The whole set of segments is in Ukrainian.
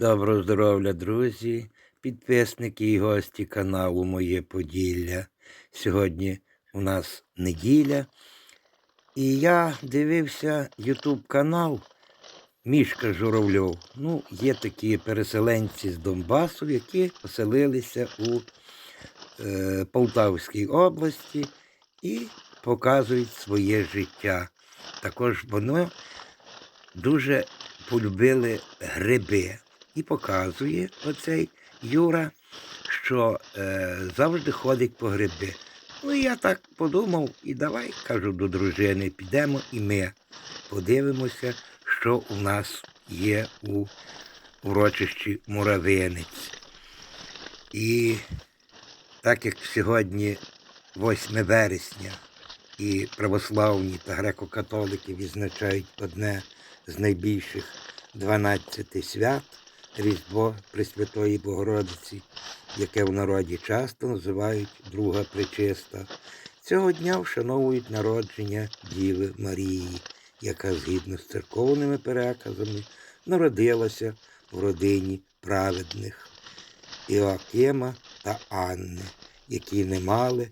Доброго здоров'я, друзі, підписники і гості каналу Моє Поділля. Сьогодні у нас неділя. І я дивився YouTube канал Мішка Журавльов. Ну, є такі переселенці з Донбасу, які поселилися у е, Полтавській області і показують своє життя. Також воно дуже полюбили гриби. І показує оцей Юра, що е, завжди ходить по гриби. Ну я так подумав, і давай, кажу до дружини, підемо і ми подивимося, що у нас є у урочищі Муравинець. І так як сьогодні 8 вересня і православні та греко-католики відзначають одне з найбільших 12 свят Різдво Пресвятої Богородиці, яке в народі часто називають Друга Пречиста. Цього дня вшановують народження Діви Марії, яка згідно з церковними переказами народилася в родині праведних Іоакима та Анни, які не мали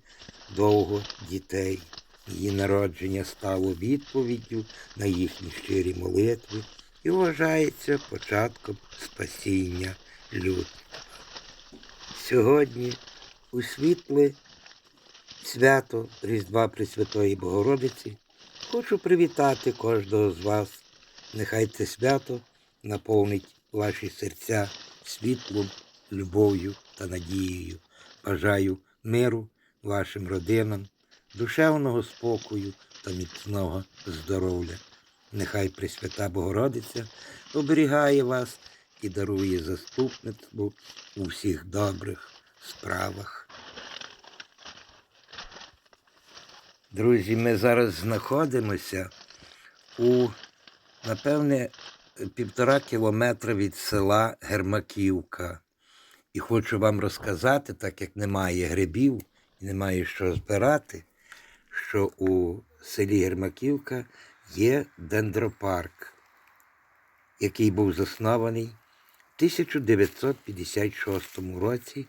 довго дітей. Її народження стало відповіддю на їхні щирі молитви і вважається початком спасіння людства. Сьогодні у світле свято Різдва Пресвятої Богородиці хочу привітати кожного з вас. Нехай це свято наповнить ваші серця світлом, любов'ю та надією. Бажаю миру вашим родинам, душевного спокою та міцного здоров'я. Нехай Пресвята Богородиця оберігає вас і дарує заступництво у всіх добрих справах. Друзі, ми зараз знаходимося у, напевне, півтора кілометра від села Гермаківка. І хочу вам розказати, так як немає грибів і немає що збирати, що у селі Гермаківка є дендропарк, який був заснований в 1956 році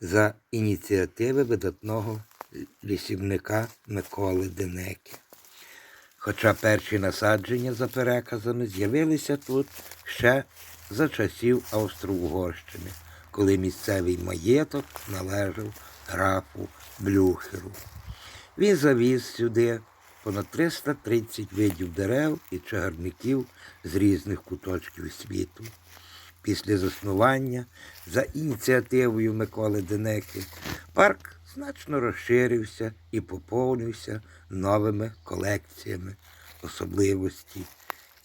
за ініціативи видатного лісівника Миколи Денеки. Хоча перші насадження за переказами з'явилися тут ще за часів Австро-Угорщини, коли місцевий маєток належав графу Блюхеру. Він завіз сюди понад 330 видів дерев і чагарників з різних куточків світу. Після заснування за ініціативою Миколи Денеки парк значно розширився і поповнився новими колекціями особливості,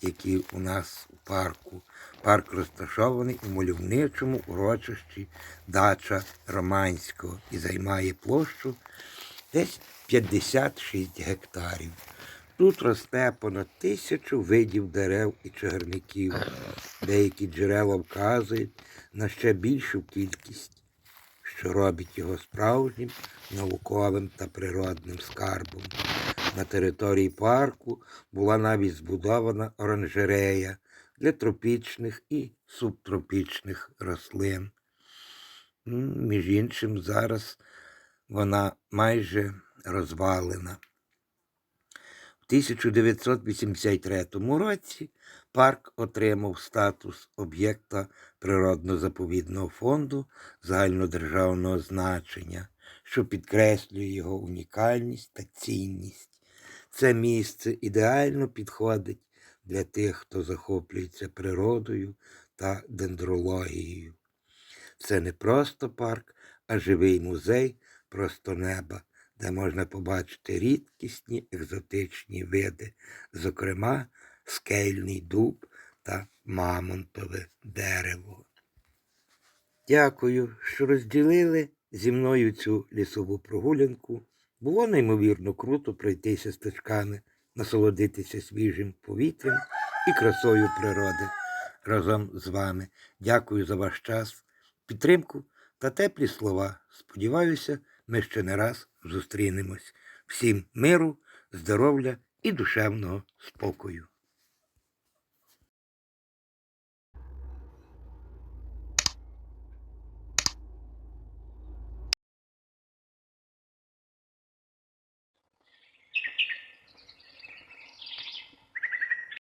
які у нас у парку. Парк розташований у мальовничому урочищі дача Романського і займає площу десь 56 гектарів. Тут росте понад тисячу видів дерев і чагарників. Деякі джерела вказують на ще більшу кількість, що робить його справжнім науковим та природним скарбом. На території парку була навіть збудована оранжерея для тропічних і субтропічних рослин. Між іншим, зараз вона майже розвалена. В 1983 році парк отримав статус об'єкта природно-заповідного фонду загальнодержавного значення, що підкреслює його унікальність та цінність. Це місце ідеально підходить для тих, хто захоплюється природою та дендрологією. Це не просто парк, а живий музей просто неба, де можна побачити рідкісні екзотичні види, зокрема скельний дуб та мамонтове дерево. Дякую, що розділили зі мною цю лісову прогулянку. Було неймовірно круто пройтися стежками, насолодитися свіжим повітрям і красою природи разом з вами. Дякую за ваш час, підтримку та теплі слова. Сподіваюся, ми ще не раз зустрінемось. Всім миру, здоров'я і душевного спокою.